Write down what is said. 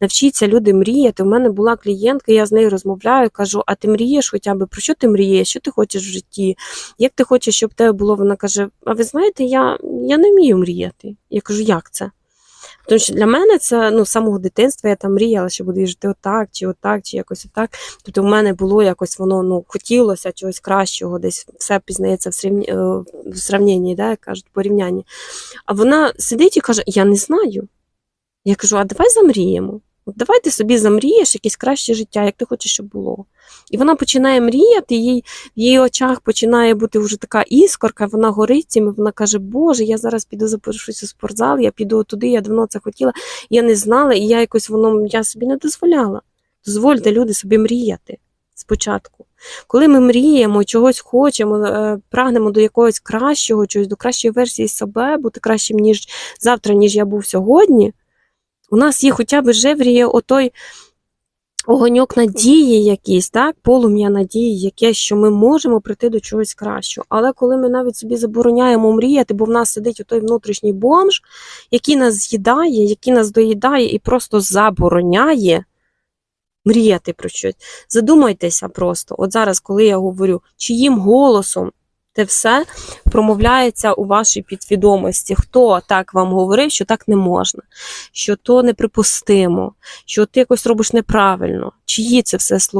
навчіться люди мріяти. У мене була клієнтка, я з нею розмовляю, кажу: а ти мрієш хоча б про що ти мрієш? Що ти хочеш в житті? Як ти хочеш, щоб тебе було? Вона каже: А ви знаєте, я, я не вмію мріяти. Я кажу, як це? Тому що для мене це ну, з самого дитинства я там мріяла, що буду жити отак, чи отак, чи якось отак. Тобто в мене було якось воно ну, хотілося чогось кращого, десь все пізнається в, срівні, е, в сравненні, да, як кажуть, порівнянні. А вона сидить і каже: Я не знаю. Я кажу, а давай замріємо. Давай ти собі замрієш якесь краще життя, як ти хочеш, щоб було. І вона починає мріяти, їй в її очах починає бути вже така іскорка, вона горить цим, вона каже: Боже, я зараз піду запишусь у спортзал, я піду туди, я давно це хотіла, я не знала, і я якось воно я собі не дозволяла. Дозвольте люди собі мріяти спочатку. Коли ми мріємо, чогось хочемо, е, прагнемо до якогось кращого, чогось, до кращої версії себе, бути кращим, ніж завтра, ніж я був сьогодні, у нас є хоча б жевріє отой огоньок надії якийсь, так, полум'я надії, яке, що ми можемо прийти до чогось кращого. Але коли ми навіть собі забороняємо мріяти, бо в нас сидить отой внутрішній бомж, який нас з'їдає, який нас доїдає і просто забороняє мріяти про щось. Задумайтеся просто, от зараз, коли я говорю, чиїм голосом те все промовляється у вашій підвідомості, Хто так вам говорив, що так не можна, що то неприпустимо, що ти якось робиш неправильно, чиї це все слова.